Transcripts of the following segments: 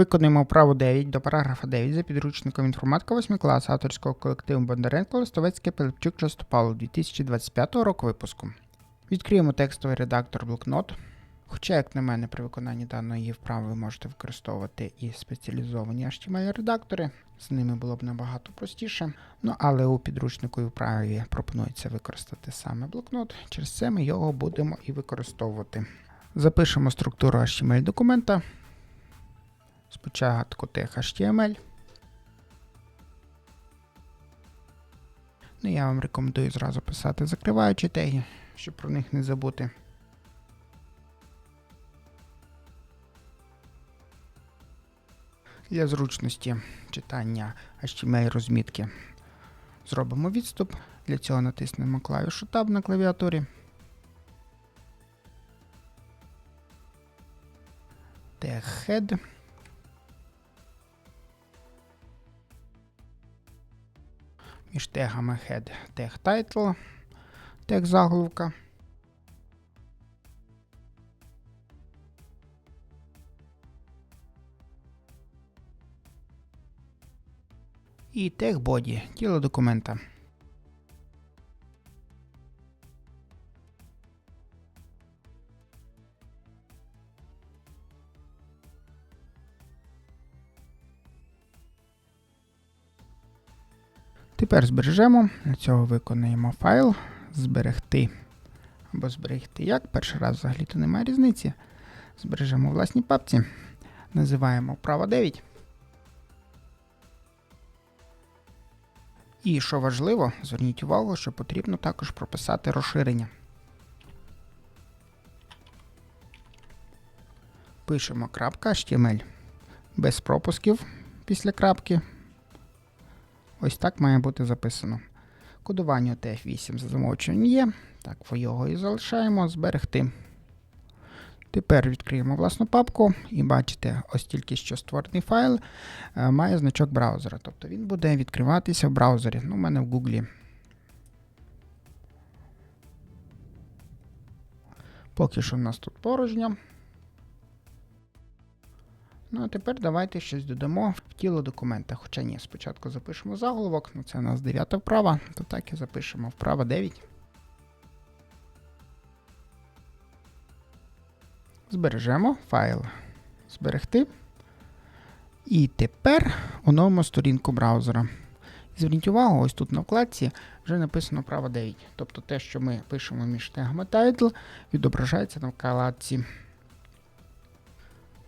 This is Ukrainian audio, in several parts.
Виконуємо вправу 9 до параграфа 9 за підручником інформатика 8 класу авторського колективу Бондаренко Листовецький Пилипчук Частопало 2025 року випуску. Відкриємо текстовий редактор блокнот. Хоча, як на мене, при виконанні даної вправи ви можете використовувати і спеціалізовані HTML-редактори, з ними було б набагато простіше. Ну але у підручнику і вправі пропонується використати саме блокнот, через це ми його будемо і використовувати. Запишемо структуру HTML документа. Спочатку тег HTML. Ну, я вам рекомендую зразу писати закриваючі теги, щоб про них не забути. Для зручності читання HTML розмітки зробимо відступ. Для цього натиснемо клавішу Tab на клавіатурі. Тег Head. Між тегами head тег title, тег заголовка. І тег body, тіло документа. Тепер збережемо. Для цього виконуємо файл, зберегти або зберегти як. Перший раз взагалі-то немає різниці. Збережемо власній папці. Називаємо право 9. І що важливо, зверніть увагу, що потрібно також прописати розширення. Пишемо .html без пропусків після крапки. Ось так має бути записано. Кодування TF8 за замовчуванням є. Так, його і залишаємо зберегти. Тепер відкриємо власну папку і бачите, ось тільки що створений файл е, має значок браузера. Тобто він буде відкриватися в браузері. Ну, у мене в Гуглі. Поки що в нас тут порожньо. Ну, а тепер давайте щось додамо в тіло документа. Хоча ні, спочатку запишемо заголовок, ну це у нас дев'ята вправа, то так і запишемо вправа 9. Збережемо файл. Зберегти. І тепер оновимо сторінку браузера. Зверніть увагу, ось тут на вкладці вже написано право 9. Тобто те, що ми пишемо між тегами title, відображається на вкладці.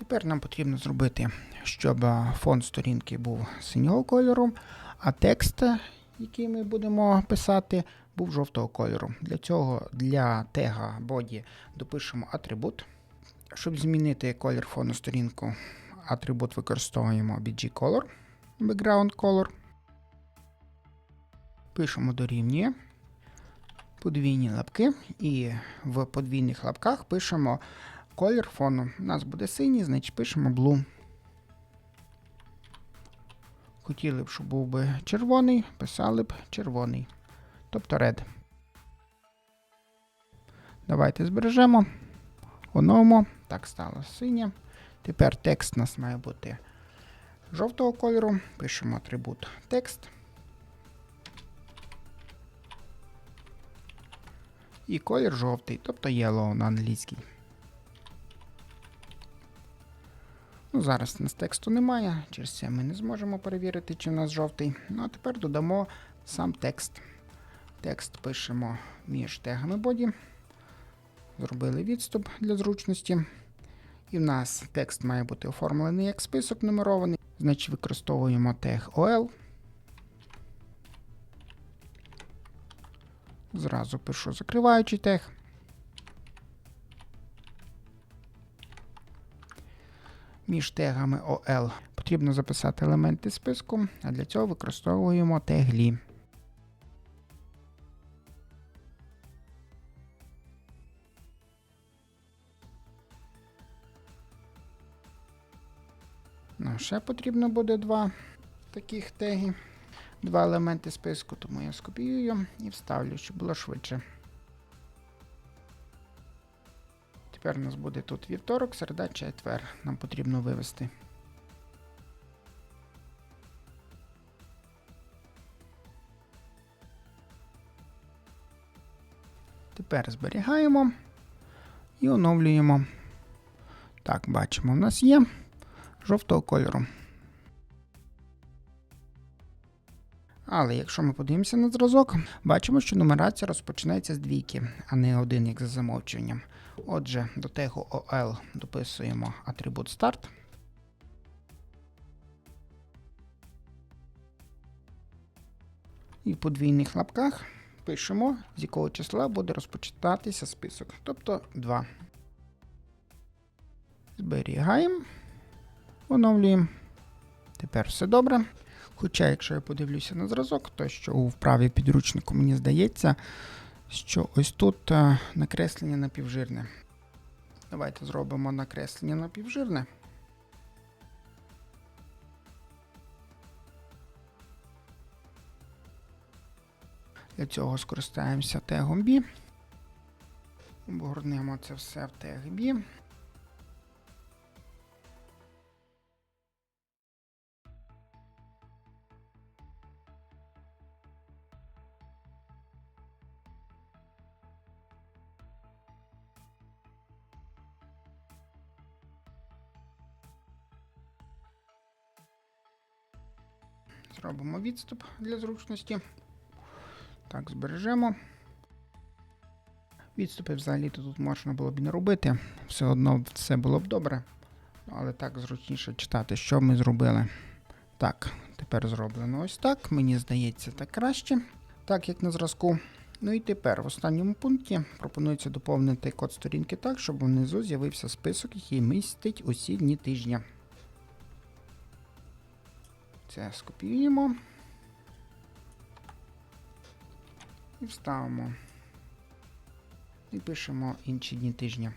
Тепер нам потрібно зробити, щоб фон сторінки був синього кольору, а текст, який ми будемо писати, був жовтого кольору. Для цього для тега body допишемо атрибут. Щоб змінити колір фону сторінку, атрибут використовуємо BG Color, Background Color. Пишемо дорівнює подвійні лапки, і в подвійних лапках пишемо колір фону. У нас буде синій, значить пишемо blue. Хотіли б, щоб був би червоний, писали б червоний. Тобто red. Давайте збережемо. Оновимо. Так стало синє. Тепер текст у нас має бути жовтого кольору. Пишемо атрибут текст. І колір жовтий, тобто yellow на англійській. Ну, Зараз у нас тексту немає, через це ми не зможемо перевірити, чи у нас жовтий. Ну а тепер додамо сам текст. Текст пишемо між тегами body. Зробили відступ для зручності. І в нас текст має бути оформлений як список нумерований. Значить, використовуємо тег OL. Зразу пишу закриваючий тег. Між тегами OL потрібно записати елементи списку, а для цього використовуємо тег LI. Ну, ще потрібно буде два таких теги, два елементи списку, тому я скопіюю і вставлю, щоб було швидше. Тепер у нас буде тут вівторок, середа, четвер. Нам потрібно вивести. Тепер зберігаємо і оновлюємо. Так, бачимо, в нас є жовтого кольору. Але якщо ми подивимося на зразок, бачимо, що нумерація розпочинається з двійки, а не один, як за замовчуванням. Отже, до тегу OL дописуємо атрибут start. І в подвійних лапках пишемо, з якого числа буде розпочинатися список, тобто 2. Зберігаємо, оновлюємо. Тепер все добре. Хоча, якщо я подивлюся на зразок, то що у вправі підручнику мені здається, що ось тут е, накреслення напівжирне. Давайте зробимо накреслення напівжирне. Для цього скористаємося тегом B. Обгорнемо це все в тег B. Зробимо відступ для зручності. Так, збережемо. Відступи взагалі тут можна було б не робити. Все одно все було б добре. Але так зручніше читати, що ми зробили. Так, тепер зроблено ось так. Мені здається, так краще, так як на зразку. Ну і тепер в останньому пункті пропонується доповнити код сторінки так, щоб внизу з'явився список, який містить усі дні тижня. Це скопіюємо і вставимо. І пишемо інші дні тижня.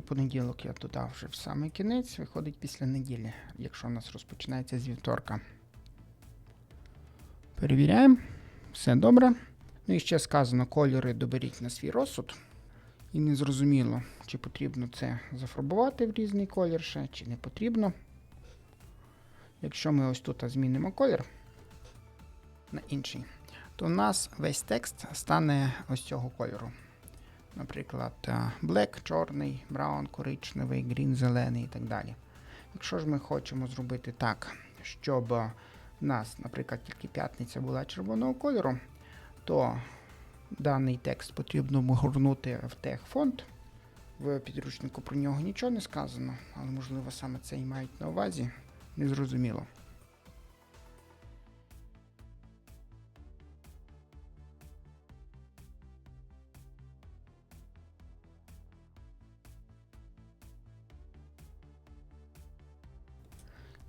У понеділок я додав вже в самий кінець, виходить після неділі, якщо у нас розпочинається з вівторка. Перевіряємо. Все добре. Ну і ще сказано, кольори доберіть на свій розсуд. І не зрозуміло, чи потрібно це зафарбувати в різний колір ще, чи не потрібно. Якщо ми ось тут змінимо колір на інший, то у нас весь текст стане ось цього кольору. Наприклад, е, black, чорний, brown, коричневий, green, зелений і так далі. Якщо ж ми хочемо зробити так, щоб у нас, наприклад, тільки п'ятниця була червоного кольору, то даний текст потрібно вгорнути в тег фонд. В підручнику про нього нічого не сказано, але можливо саме це і мають на увазі. Незрозуміло.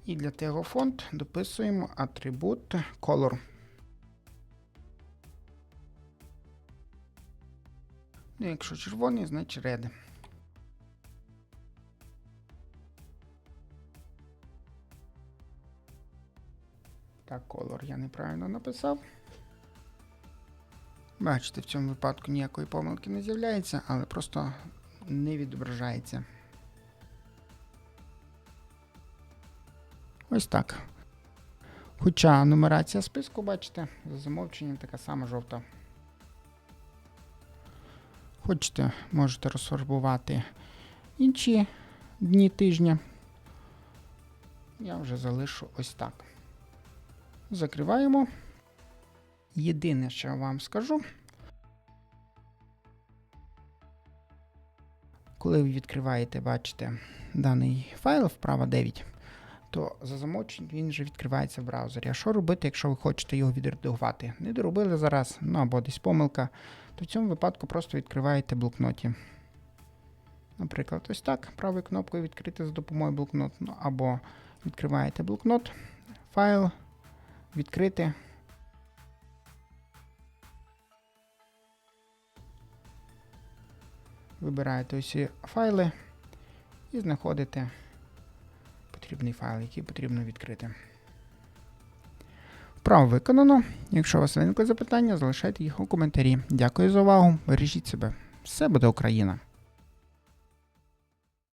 І для tego фонд дописуємо атрибут color. Ну, якщо червоний, значить red. Так, color я неправильно написав. Бачите, в цьому випадку ніякої помилки не з'являється, але просто не відображається. Ось так. Хоча нумерація списку, бачите, за замовченням така сама жовта. Хочете, можете розфарбувати інші дні тижня. Я вже залишу ось так. Закриваємо. Єдине, що я вам скажу, коли ви відкриваєте, бачите, даний файл вправо 9, то за замовченням він вже відкривається в браузері. А що робити, якщо ви хочете його відредагувати? Не доробили зараз, ну або десь помилка, то в цьому випадку просто відкриваєте блокноті. Наприклад, ось так, правою кнопкою відкрити за допомогою блокноту, ну, або відкриваєте блокнот, файл, відкрити. Вибираєте усі файли і знаходите потрібний файл, який потрібно відкрити. Вправо виконано. Якщо у вас виникли запитання, залишайте їх у коментарі. Дякую за увагу. Бережіть себе. Все буде Україна!